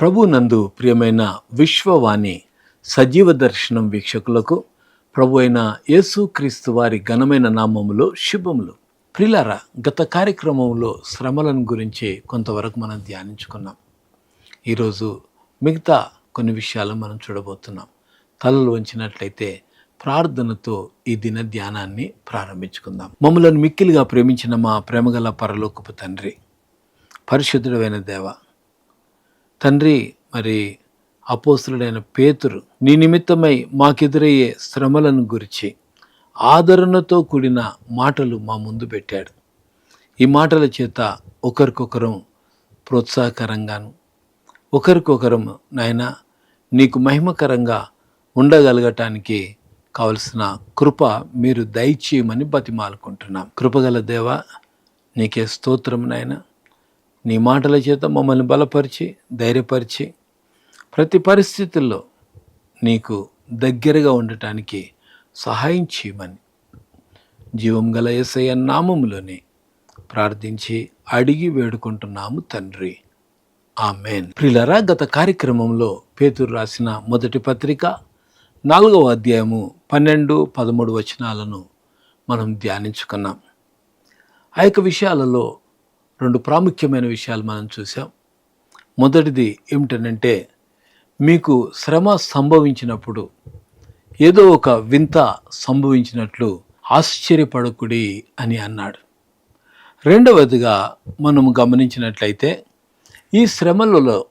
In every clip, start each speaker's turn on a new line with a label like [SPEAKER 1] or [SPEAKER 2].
[SPEAKER 1] ప్రభు నందు ప్రియమైన విశ్వవాణి సజీవ దర్శనం వీక్షకులకు ప్రభు అయిన యేసుక్రీస్తు వారి ఘనమైన నామములో శుభములు. ప్రిలారా గత కార్యక్రమంలో శ్రమలను గురించి కొంతవరకు మనం ధ్యానించుకున్నాం. ఈరోజు మిగతా కొన్ని విషయాలు మనం చూడబోతున్నాం. తలలు వంచినట్లయితే ప్రార్థనతో ఈ దిన ధ్యానాన్ని ప్రారంభించుకుందాం. మమ్మలను మిక్కిలిగా ప్రేమించిన మా ప్రేమగల పరలోకపు తండ్రి పరిశుద్ధుడైన దేవ తండ్రి మరి అపోసులుడైన పేతురు నీ నిమిత్తమై మాకెదురయ్యే శ్రమలను గురించి ఆదరణతో కూడిన మాటలు మా ముందు పెట్టాడు. ఈ మాటల చేత ఒకరికొకరం ప్రోత్సాహకరంగాను ఒకరికొకరం నాయన నీకు మహిమకరంగా ఉండగలగటానికి కావలసిన కృప మీరు దయచేయమని బతిమాలుకుంటున్నాం. కృపగల దేవ నీకే స్తోత్రం నాయనా. నీ మాటల చేత మమ్మల్ని బలపరిచి ధైర్యపరిచి ప్రతి పరిస్థితుల్లో నీకు దగ్గరగా ఉండటానికి సహాయం చేయమని జీవం గల ఎస్ఐ నామములోనే ప్రార్థించి అడిగి వేడుకుంటున్నాము తండ్రి. ఆమెన్. ప్రిలరా గత కార్యక్రమంలో పేతురు రాసిన మొదటి పత్రిక నాలుగవ అధ్యాయము పన్నెండు పదమూడు వచనాలను మనం ధ్యానించుకున్నాం. ఆ యొక్క విషయాలలో రెండు ప్రాముఖ్యమైన విషయాలు మనం చూసాం మొదటిది ఏమిటనంటే మీకు శ్రమ సంభవించినప్పుడు ఏదో ఒక వింత సంభవించినట్లు ఆశ్చర్యపడకుడి అని అన్నాడు. రెండవదిగా మనం గమనించినట్లయితే ఈ శ్రమలలో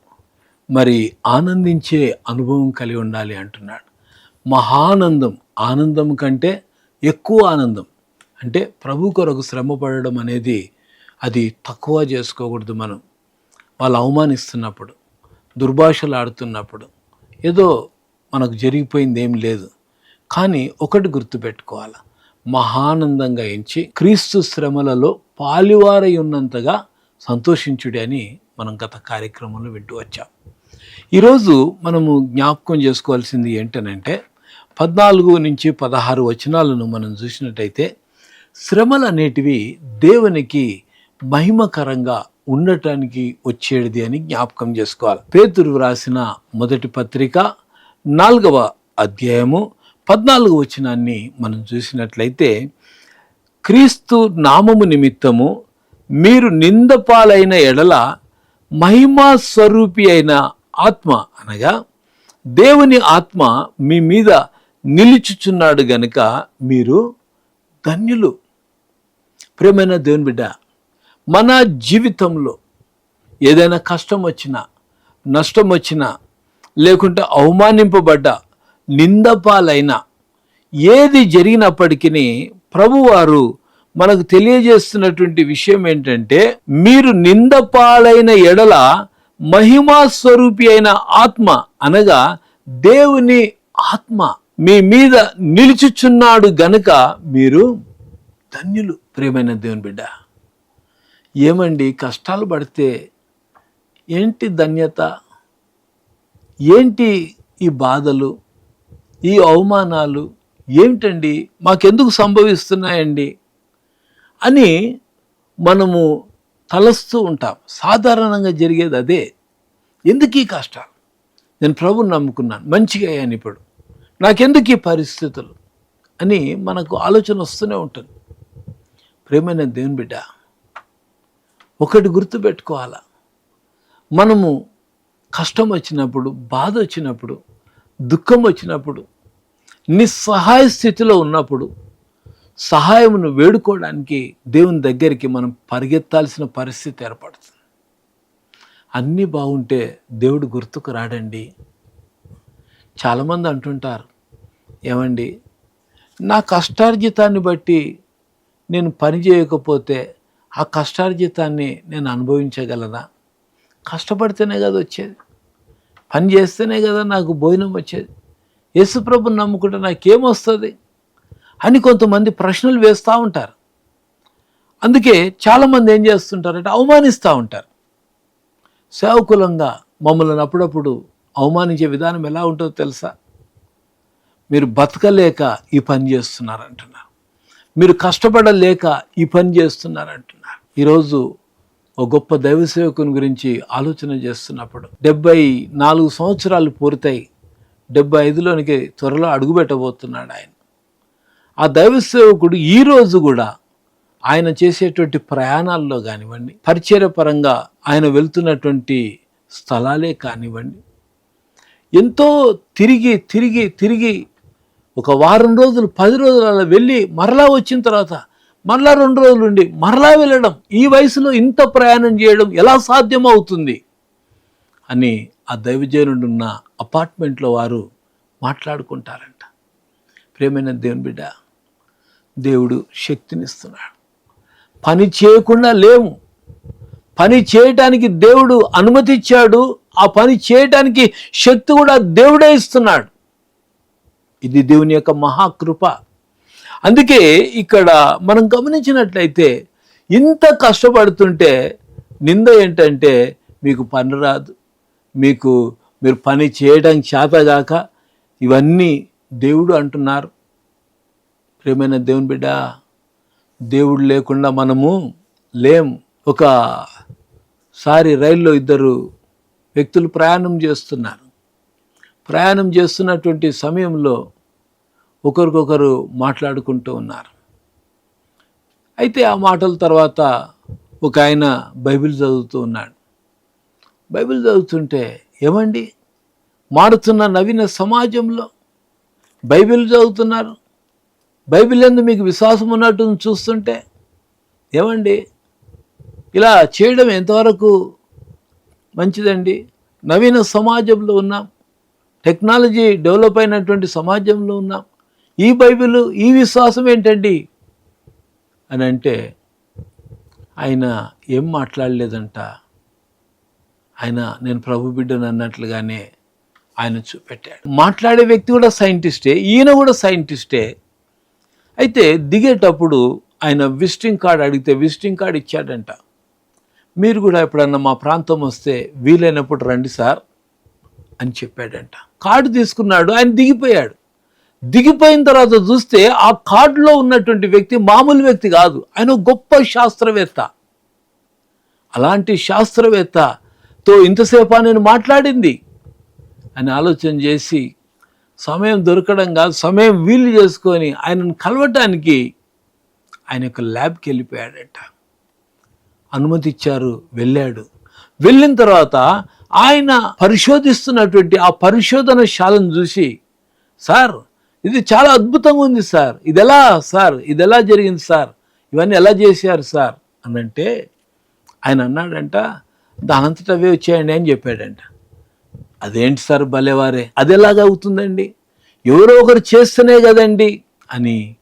[SPEAKER 1] మరి ఆనందించే అనుభవం కలిగి ఉండాలి అంటున్నాడు. మహానందం ఆనందం కంటే ఎక్కువ ఆనందం అంటే ప్రభు కొరకు శ్రమ పడడం అనేది అది తక్కువ చేసుకోకూడదు మనం. వాళ్ళు అవమానిస్తున్నప్పుడు దుర్భాషలు ఆడుతున్నప్పుడు ఏదో మనకు జరిగిపోయింది ఏం లేదు. కానీ ఒకటి గుర్తుపెట్టుకోవాలి. మహానందంగా ఎంచి క్రీస్తు శ్రమలలో పాలివారై ఉన్నంతగా సంతోషించుడి అని మనం గత కార్యక్రమంలో వింటూ వచ్చాం. ఈరోజు మనము జ్ఞాపకం చేసుకోవాల్సింది ఏంటనంటే పద్నాలుగు నుంచి పదహారు వచనాలను మనం చూసినట్టయితే శ్రమలు అనేటివి దేవునికి మహిమకరంగా ఉండటానికి వచ్చేది అని జ్ఞాపకం చేసుకోవాలి. పేతురు రాసిన మొదటి పత్రిక నాలుగవ అధ్యాయము పద్నాలుగు వచనాన్ని మనం చూసినట్లయితే క్రీస్తు నామము నిమిత్తము మీరు నిందపాలైన ఎడల మహిమా స్వరూపి అయిన ఆత్మ అనగా దేవుని ఆత్మ మీ మీద నిలుచుచున్నాడు గనుక మీరు ధన్యులు. ప్రేమైన దేవుని బిడ్డ మన జీవితంలో ఏదైనా కష్టం వచ్చినా నష్టం వచ్చినా లేకుంటే అవమానింపబడ్డ నిందపాలైన ఏది జరిగినప్పటికీ ప్రభువారు మనకు తెలియజేస్తున్నటువంటి విషయం ఏంటంటే మీరు నిందపాలైన ఎడల మహిమా స్వరూపి అయిన ఆత్మ అనగా దేవుని ఆత్మ మీ మీద నిలుచుచున్నాడు గనుక మీరు ధన్యులు ప్రియమైన దేవుని బిడ్డ. ఏమండి? కష్టాలు పడితే ఏంటి ధన్యత? ఏంటి ఈ బాధలు? ఈ అవమానాలు? ఏమిటండి? మాకెందుకు సంభవిస్తున్నాయండి? అని మనము తలస్తూ ఉంటాం. సాధారణంగా జరిగేది అదే. ఎందుకు ఈ కష్టాలు? నేను ప్రభుని నమ్ముకున్నాను. మంచిగా అయ్యాను ఇప్పుడు. నాకెందుకు ఈ పరిస్థితులు? అని మనకు ఆలోచన వస్తూనే ఉంటుంది. ప్రేమైన దేవుని బిడ్డ ఒకటి గుర్తుపెట్టుకోవాలా? మనము కష్టం వచ్చినప్పుడు బాధ వచ్చినప్పుడు దుఃఖం వచ్చినప్పుడు నిస్సహాయ స్థితిలో ఉన్నప్పుడు సహాయమును వేడుకోవడానికి దేవుని దగ్గరికి మనం పరిగెత్తాల్సిన పరిస్థితి ఏర్పడుతుంది. అన్నీ బాగుంటే దేవుడు గుర్తుకు రాడండి. చాలామంది అంటుంటారు ఏమండి నా కష్టార్జితాన్ని బట్టి నేను పని చేయకపోతే ఆ కష్టార్జితాన్ని నేను అనుభవించగలనా? కష్టపడితేనే కదా వచ్చేది. పని చేస్తేనే కదా నాకు భోజనం వచ్చేది. యేసుప్రభు నమ్ముకుంటే నాకేమొస్తుంది? అని కొంతమంది ప్రశ్నలు వేస్తూ ఉంటారు. అందుకే చాలామంది ఏం చేస్తుంటారంటే అవమానిస్తూ ఉంటారు. సేవకులంగా మమ్మల్ని అప్పుడప్పుడు అవమానించే విధానం ఎలా ఉంటుందో తెలుసా? మీరు బతకలేక ఈ పని చేస్తున్నారంటున్నారు. మీరు కష్టపడలేక ఈ పని చేస్తున్నారంటున్నారు. ఈరోజు ఓ గొప్ప దైవ సేవకుని గురించి ఆలోచన చేస్తున్నప్పుడు డెబ్బై నాలుగు సంవత్సరాలు పూర్తయి డెబ్బై ఐదులోనికి త్వరలో అడుగుపెట్టబోతున్నాడు ఆయన. ఆ దైవ సేవకుడు ఈ రోజు కూడా ఆయన చేసేటువంటి ప్రయాణాల్లో కానివ్వండి పరిచయ పరంగా ఆయన వెళ్తున్నటువంటి స్థలాలే కానివ్వండి ఎంతో తిరిగి తిరిగి తిరిగి ఒక వారం రోజులు పది రోజులు అలా వెళ్ళి మరలా వచ్చిన తర్వాత మరలా రెండు రోజులు ఉండి మరలా వెళ్ళడం ఈ వయసులో ఇంత ప్రయాణం చేయడం ఎలా సాధ్యమవుతుంది? అని ఆ దైవజనుడున్న అపార్ట్మెంట్లో వారు మాట్లాడుకుంటారంట. ప్రేమైన దేవుని బిడ్డ దేవుడు శక్తినిస్తున్నాడు. పని చేయకుండా లేము. పని చేయటానికి దేవుడు అనుమతిచ్చాడు. ఆ పని చేయటానికి శక్తి కూడా దేవుడే ఇస్తున్నాడు. ఇది దేవుని యొక్క మహాకృప. అందుకే ఇక్కడ మనం గమనించినట్లయితే ఇంత కష్టపడుతుంటే నింద ఏంటంటే మీకు పని రాదు. మీకు మీరు పని చేయడం చేతగాక ఇవన్నీ దేవుడు అంటున్నారు. ప్రేమైన దేవుని బిడ్డ దేవుడు లేకుండా మనము లేము ఒకసారి రైల్లో ఇద్దరు వ్యక్తులు ప్రయాణం చేస్తున్నారు. ప్రయాణం చేస్తున్నటువంటి సమయంలో ఒకరికొకరు మాట్లాడుకుంటూ ఉన్నారు. అయితే ఆ మాటల తర్వాత ఒక ఆయన బైబిల్ చదువుతూ ఉన్నాడు. బైబిల్ చదువుతుంటే ఏమండి? మారుతున్న నవీన సమాజంలో బైబిల్ చదువుతున్నారు. బైబిల్ ఎందు మీకు విశ్వాసం ఉన్నట్టు చూస్తుంటే ఏమండి? ఇలా చేయడం ఎంతవరకు మంచిదండి? నవీన సమాజంలో ఉన్నాం. టెక్నాలజీ డెవలప్ అయినటువంటి సమాజంలో ఉన్నాం. ఈ బైబిల్ ఈ విశ్వాసం ఏంటండి? అని అంటే ఆయన ఏం మాట్లాడలేదంట. ఆయన నేను ప్రభు బిడ్డను అన్నట్లుగానే ఆయన చూపెట్టాడు. మాట్లాడే వ్యక్తి కూడా సైంటిస్టే ఈయన కూడా సైంటిస్టే. అయితే దిగేటప్పుడు ఆయన విజిటింగ్ కార్డ్ అడిగితే విజిటింగ్ కార్డ్ ఇచ్చాడంట. మీరు కూడా ఎప్పుడన్నా మా ప్రాంతం వస్తే వీలైనప్పుడు రండి సార్ అని చెప్పాడంట. కార్డు తీసుకున్నాడు ఆయన దిగిపోయాడు. దిగిపోయిన తర్వాత చూస్తే ఆ కార్డులో ఉన్నటువంటి వ్యక్తి మామూలు వ్యక్తి కాదు. ఆయన గొప్ప శాస్త్రవేత్త. అలాంటి శాస్త్రవేత్తతో ఇంతసేపు నేను మాట్లాడింది. అని ఆలోచన చేసి సమయం దొరకడం కాదు సమయం వీలు చేసుకొని ఆయనను కలవటానికి ఆయన యొక్క ల్యాబ్కి వెళ్ళిపోయాడట. అనుమతి ఇచ్చారు వెళ్ళాడు. వెళ్ళిన తర్వాత ఆయన పరిశోధిస్తున్నటువంటి ఆ పరిశోధన శాలను చూసి సార్ ఇది చాలా అద్భుతంగా ఉంది సార్. ఇది ఎలా సార్? ఇది ఎలా జరిగింది సార్? ఇవన్నీ ఎలా చేశారు సార్? అనంటే ఆయన అన్నాడంట దానంతట అవే వచ్చాయండి అని చెప్పాడంట. అదేంటి సార్ భలేవారే? అది ఎలాగ అవుతుందండి? ఎవరో ఒకరు చేస్తేనే కదండి అని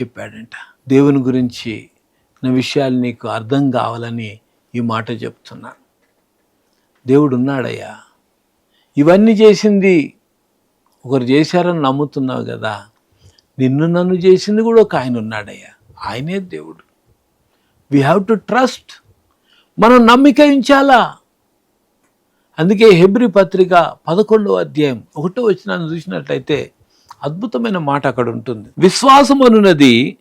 [SPEAKER 1] చెప్పాడంట. దేవుని గురించి నా విషయాలు నీకు అర్థం కావాలని ఈ మాట చెప్తున్నాను. దేవుడు ఉన్నాడయ్యా. ఇవన్నీ చేసింది ఒకరు చేశారని నమ్ముతున్నావు కదా నిన్ను నన్ను చేసింది కూడా ఒక ఆయన ఉన్నాడయ్యా. ఆయనే దేవుడు. వి హ్యావ్ టు ట్రస్ట్ మనం నమ్మిక ఉంచాలా? అందుకే హెబ్రి పత్రిక పదకొండో అధ్యాయం ఒకటో వచ్చినాన్ని చూసినట్లయితే అద్భుతమైన మాట అక్కడ ఉంటుంది. విశ్వాసం అనున్నది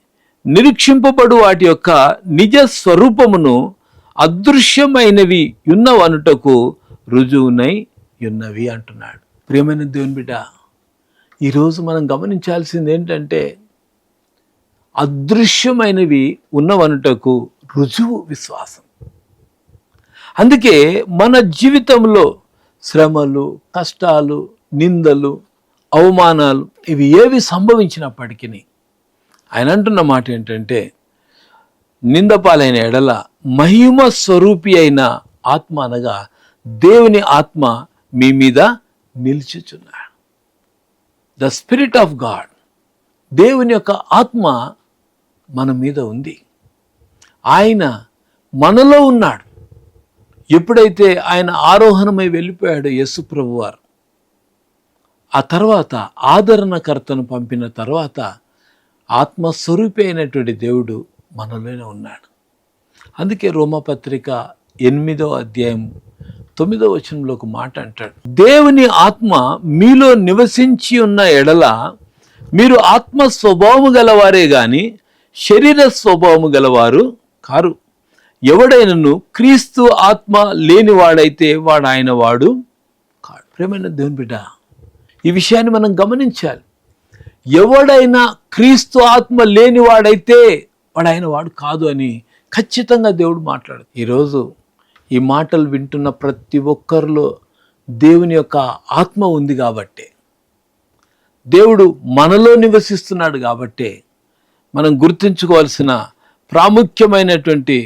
[SPEAKER 1] నిరీక్షింపబడు వాటి యొక్క నిజ స్వరూపమును అదృశ్యమైనవి ఉన్నవనుటకు రుజువునై ఉన్నవి అంటున్నాడు. ప్రియమైన దేవుని బిడ్డ ఈరోజు మనం గమనించాల్సింది ఏంటంటే అదృశ్యమైనవి ఉన్నవనుటకు రుజువు విశ్వాసం. అందుకే మన జీవితంలో శ్రమలు కష్టాలు నిందలు అవమానాలు ఇవి ఏవి సంభవించినప్పటికీ ఆయన అంటున్న మాట ఏంటంటే నిందపాలైన ఎడల మహిమ స్వరూపి అయిన ఆత్మ అనగా దేవుని ఆత్మ మీ మీద నిలిచుచున్నాడు ద స్పిరిట్ ఆఫ్ గాడ్. దేవుని యొక్క ఆత్మ మన మీద ఉంది. ఆయన మనలో ఉన్నాడు. ఎప్పుడైతే ఆయన ఆరోహణమై వెళ్ళిపోయాడో యస్సు ప్రభువారు ఆ తర్వాత ఆదరణకర్తను పంపిన తర్వాత ఆత్మస్వరూపి అయినటువంటి దేవుడు మనలోనే ఉన్నాడు. అందుకే రోమపత్రిక ఎనిమిదో అధ్యాయం తొమ్మిదో వచనంలో ఒక మాట అంటాడు. దేవుని ఆత్మ మీలో నివసించి ఉన్న ఎడల మీరు ఆత్మ స్వభావము గలవారే గాని శరీర స్వభావము గలవారు కారు. ఎవడైనను క్రీస్తు ఆత్మ లేనివాడైతే వాడు ఆయన వాడు కాడు. ప్రేమైన దేవుని బిడ్డ ఈ విషయాన్ని మనం గమనించాలి. ఎవడైనా క్రీస్తు ఆత్మ లేనివాడైతే వాడు ఆయన వాడు కాదు అని ఖచ్చితంగా దేవుడు మాట్లాడు. ఈరోజు ఈ మాటలు వింటున్న ప్రతి ఒక్కరిలో దేవుని యొక్క ఆత్మ ఉంది కాబట్టే. దేవుడు మనలో నివసిస్తున్నాడు కాబట్టే మనం గుర్తుంచుకోవాల్సిన ప్రాముఖ్యమైనటువంటి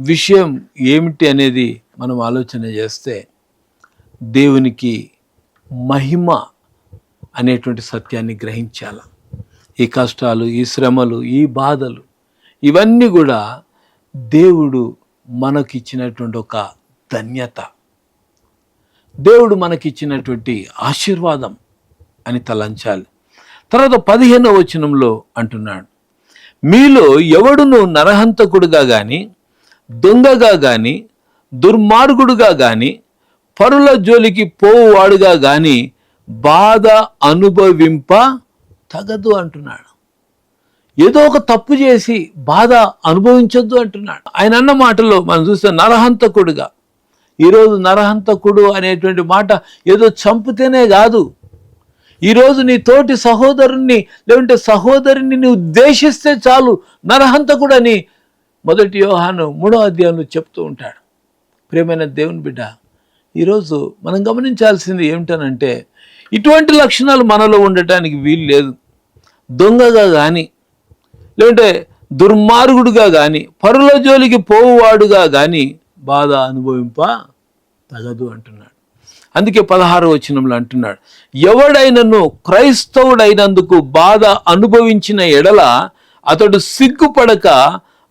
[SPEAKER 1] విషయం ఏమిటి అనేది మనం ఆలోచన చేస్తే దేవునికి మహిమ అనేటువంటి సత్యాన్ని గ్రహించాల. ఈ కష్టాలు ఈ శ్రమలు ఈ బాధలు ఇవన్నీ కూడా దేవుడు మనకిచ్చినటువంటి ఒక ధన్యత. దేవుడు మనకిచ్చినటువంటి ఆశీర్వాదం అని తలంచాలి. తర్వాత పదిహేనవ వచనంలో అంటున్నాడు మీలో ఎవడును నరహంతకుడుగా కానీ దొంగగా కానీ దుర్మార్గుడుగా కానీ పరుల జోలికి పోవువాడుగా కానీ బాధ అనుభవింప తగదు అంటున్నాడు. ఏదో ఒక తప్పు చేసి బాధ అనుభవించొద్దు అంటున్నాడు. ఆయన అన్న మాటలో మనం చూస్తే నరహంతకుడుగా. ఈరోజు నరహంతకుడు అనేటువంటి మాట ఏదో చంపితేనే కాదు. ఈరోజు నీ తోటి సహోదరుణ్ణి లేకుంటే సహోదరుని నువ్వు ఉద్దేశిస్తే చాలు నరహంతకుడని మొదటి యోహాను మూడో అధ్యాయంలో చెప్తూ ఉంటాడు. ప్రేమైన దేవుని బిడ్డ ఈరోజు మనం గమనించాల్సింది ఏమిటనంటే ఇటువంటి లక్షణాలు మనలో ఉండటానికి వీలు లేదు. దొంగగా కానీ లేదంటే దుర్మార్గుడుగా కానీ పరుల జోలికి పోవువాడుగా కానీ బాధ అనుభవింప తగదు అంటున్నాడు. అందుకే పదహారు వచనంలో అంటున్నాడు ఎవడైనను క్రైస్తవుడైనందుకు బాధ అనుభవించిన ఎడల అతడు సిగ్గుపడక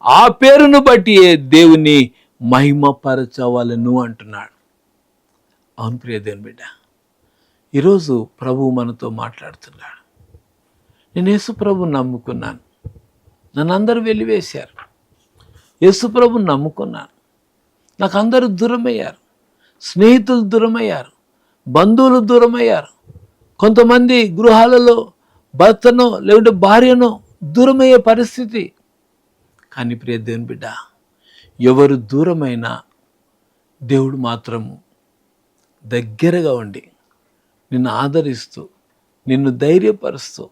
[SPEAKER 1] ఆ పేరును బట్టి దేవుని మహిమపరచవలను అంటున్నాడు. అవును ప్రియ దేవుని బిడ్డ ఈరోజు ప్రభు మనతో మాట్లాడుతున్నాడు. నేను యేసు ప్రభు నమ్ముకున్నాను. నన్ను అందరూ వెలివేశారు. యేసు ప్రభు నమ్ముకున్నాను నాకు అందరూ దూరమయ్యారు. స్నేహితులు దూరమయ్యారు. బంధువులు దూరమయ్యారు. కొంతమంది గృహాలలో భర్తనో లేకుంటే భార్యనో దూరమయ్యే పరిస్థితి. కానీ ప్రియ దేవుని బిడ్డ ఎవరు దూరమైనా దేవుడు మాత్రము దగ్గరగా ఉండి నిన్ను ఆదరిస్తూ నిన్ను ధైర్యపరుస్తూ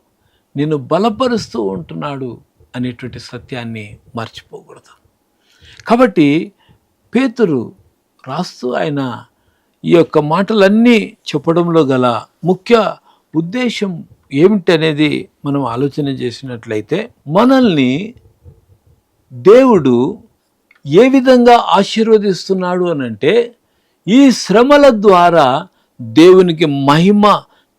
[SPEAKER 1] నిన్ను బలపరుస్తూ ఉంటున్నాడు. అనేటువంటి సత్యాన్ని మర్చిపోకూడదు. కాబట్టి పేతురు రాస్తూ ఆయన ఈ యొక్క మాటలన్నీ చెప్పడంలో గల ముఖ్య ఉద్దేశం ఏమిటి అనేది మనం ఆలోచన చేసినట్లయితే మనల్ని దేవుడు ఏ విధంగా ఆశీర్వదిస్తున్నాడు అని అంటే ఈ శ్రమల ద్వారా దేవునికి మహిమ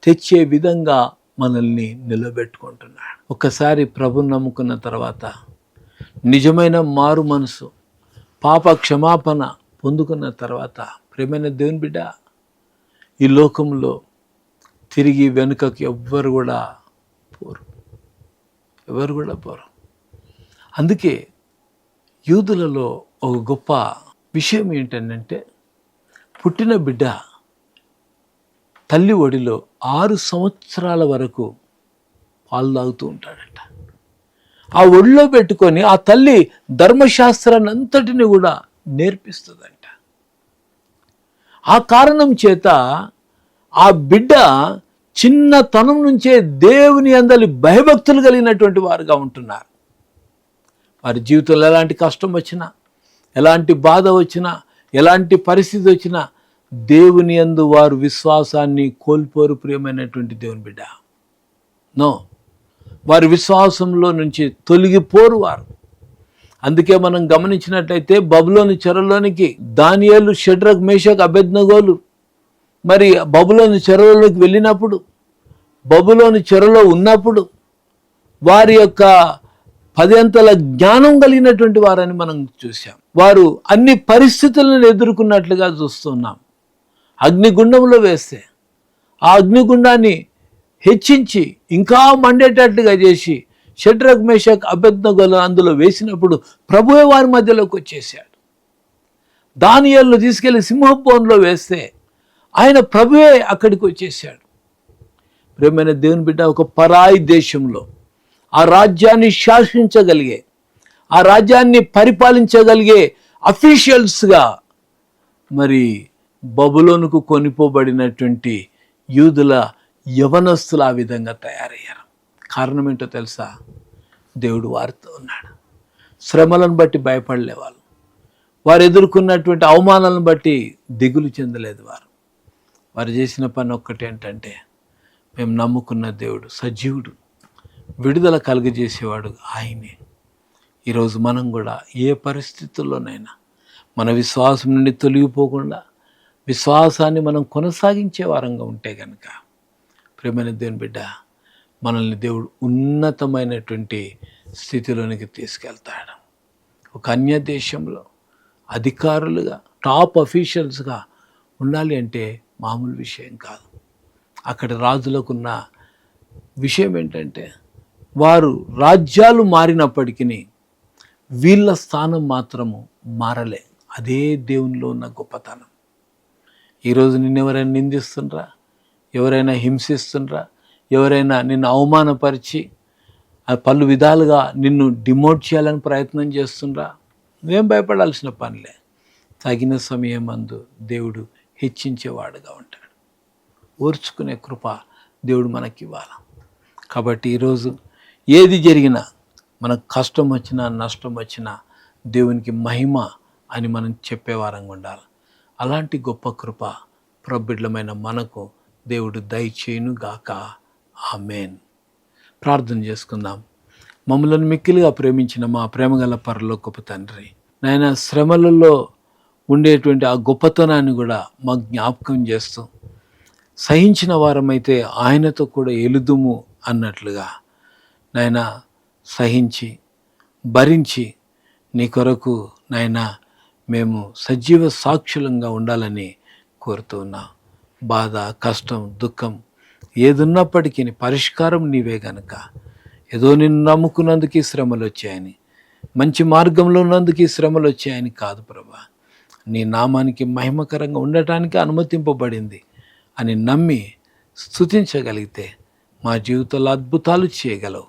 [SPEAKER 1] తెచ్చే విధంగా మనల్ని నిలబెట్టుకుంటున్నాడు. ఒకసారి ప్రభు నమ్ముకున్న తర్వాత నిజమైన మారు మనసు పాప క్షమాపణ పొందుకున్న తర్వాత ప్రేమైన దేవుని బిడ్డ ఈ లోకంలో తిరిగి వెనుకకి ఎవ్వరు కూడా పోరు. ఎవరు కూడా పోరు. అందుకే యూదులలో ఒక గొప్ప విషయం ఏంటంటే పుట్టిన బిడ్డ తల్లి ఒడిలో ఆరు సంవత్సరాల వరకు పాలు తాగుతూ ఉంటాడంట ఆ ఒడిలో పెట్టుకొని ఆ తల్లి ధర్మశాస్త్రాన్ని అంతటిని కూడా నేర్పిస్తుందంట. ఆ కారణం చేత ఆ బిడ్డ చిన్నతనం నుంచే దేవుని అందలి భయభక్తులు కలిగినటువంటి వారుగా ఉంటున్నారు. వారి జీవితంలో ఎలాంటి కష్టం వచ్చినా ఎలాంటి బాధ వచ్చినా ఎలాంటి పరిస్థితి వచ్చినా దేవుని అందు వారు విశ్వాసాన్ని కోల్పోరు ప్రియమైనటువంటి దేవుని బిడ్డ. నో. వారి విశ్వాసంలో నుంచి తొలగిపోరు వారు. అందుకే మనం గమనించినట్లయితే బబులోని చెరలోనికి దానియాలు షడ్రక్ మేషక్ అభ్యజ్ఞగోలు మరి బబులోని చెరలోకి వెళ్ళినప్పుడు బబులోని చెరలో ఉన్నప్పుడు వారి యొక్క పదంతల జ్ఞానం కలిగినటువంటి వారని మనం చూసాం వారు అన్ని పరిస్థితులను ఎదుర్కొన్నట్లుగా చూస్తున్నాం. అగ్నిగుండంలో వేస్తే ఆ అగ్నిగుండాన్ని హెచ్చించి ఇంకా మండేటట్లుగా చేసి షడ్రక్ మేషక్ అభ్యర్థగల అందులో వేసినప్పుడు ప్రభువే వారి మధ్యలోకి వచ్చేసాడు దానియల్ను తీసుకెళ్ళి సింహభవన్లో వేస్తే ఆయన ప్రభువే అక్కడికి వచ్చేసాడు ప్రేమైన దేవుని బిడ్డ ఒక పరాయి దేశంలో ఆ రాజ్యాన్ని శాసించగలిగే ఆ రాజ్యాన్ని పరిపాలించగలిగే అఫీషియల్స్గా మరి బబులోనుకు కొనిపోబడినటువంటి యూదుల యవనస్తులు ఆ విధంగా తయారయ్యారు. కారణం ఏంటో తెలుసా? దేవుడు వారితో ఉన్నాడు. శ్రమలను బట్టి భయపడలే వాళ్ళు వారు ఎదుర్కొన్నటువంటి అవమానాలను బట్టి దిగులు చెందలేదు వారు. వారు చేసిన పని ఒక్కటి ఏంటంటే మేము నమ్ముకున్న దేవుడు సజీవుడు విడుదల కలుగజేసేవాడు ఆయనే. ఈరోజు మనం కూడా ఏ పరిస్థితుల్లోనైనా మన విశ్వాసం నుండి తొలగిపోకుండా విశ్వాసాన్ని మనం కొనసాగించే వారంగా ఉంటే కనుక ప్రేమైన దేవుని బిడ్డ మనల్ని దేవుడు ఉన్నతమైనటువంటి స్థితిలోనికి తీసుకెళ్తాడు. ఒక అన్య దేశంలో అధికారులుగా టాప్ అఫీషియల్స్గా ఉండాలి అంటే మామూలు విషయం కాదు. అక్కడ రాజులకున్న విషయం ఏంటంటే వారు రాజ్యాలు మారినప్పటికీ వీళ్ళ స్థానం మాత్రము మారలే. అదే దేవునిలో ఉన్న గొప్పతనం. ఈరోజు నిన్నెవరైనా నిందిస్తుండ్రా? ఎవరైనా హింసిస్తుండ్రా? ఎవరైనా నిన్ను అవమానపరిచి పలు విధాలుగా నిన్ను డిమోట్ చేయాలని ప్రయత్నం చేస్తుండ్రా? నువ్వేం భయపడాల్సిన పనిలే. తగిన సమయం అందు దేవుడు హెచ్చించేవాడుగా ఉంటాడు. ఓర్చుకునే కృప దేవుడు మనకి ఇవ్వాలి కాబట్టి ఈరోజు ఏది జరిగినా మనకు కష్టం వచ్చినా నష్టం వచ్చినా దేవునికి మహిమ అని మనం చెప్పేవారంగా ఉండాలి. అలాంటి గొప్ప కృప ప్రబిడ్లమైన మనకు దేవుడు దయచేయును గాక ఆమెన్. ప్రార్థన చేసుకుందాం. మమ్మల్ని మిక్కిలిగా ప్రేమించిన మా ప్రేమగల పరలోకపు తండ్రి నాయన శ్రమలలో ఉండేటువంటి ఆ గొప్పతనాన్ని కూడా మా జ్ఞాపకం చేస్తూ సహించిన వారమైతే ఆయనతో కూడా ఎలుదుము అన్నట్లుగా నాయన సహించి భరించి నీ కొరకు నాయన మేము సజీవ సాక్షులంగా ఉండాలని కోరుతున్నాం బాధ కష్టం దుఃఖం ఏదున్నప్పటికీ పరిష్కారం నీవే గనక. ఏదో నిన్ను నమ్ముకున్నందుకు శ్రమలు వచ్చాయని మంచి మార్గంలో ఉన్నందుకు శ్రమలు వచ్చాయని కాదు ప్రభా. నీ నామానికి మహిమకరంగా ఉండటానికి అనుమతింపబడింది అని నమ్మి స్థుతించగలిగితే మా జీవితంలో అద్భుతాలు చేయగలవు.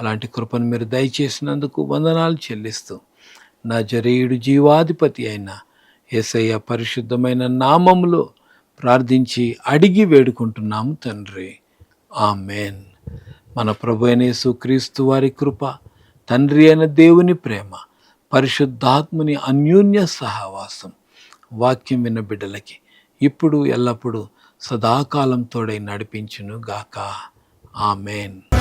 [SPEAKER 1] అలాంటి కృపను మీరు దయచేసినందుకు వందనాలు చెల్లిస్తూ నా జరేయుడు జీవాధిపతి అయిన ఏసయ్య పరిశుద్ధమైన నామములో ప్రార్థించి అడిగి వేడుకుంటున్నాము తండ్రి. ఆమెన్. మన ప్రభు అయిన యేసుక్రీస్తు వారి కృప తండ్రి అయిన దేవుని ప్రేమ పరిశుద్ధాత్ముని అన్యోన్య సహవాసం వాక్యం విన్న బిడ్డలకి ఇప్పుడు ఎల్లప్పుడూ సదాకాలం తోడై నడిపించును గాక ఆమెన్.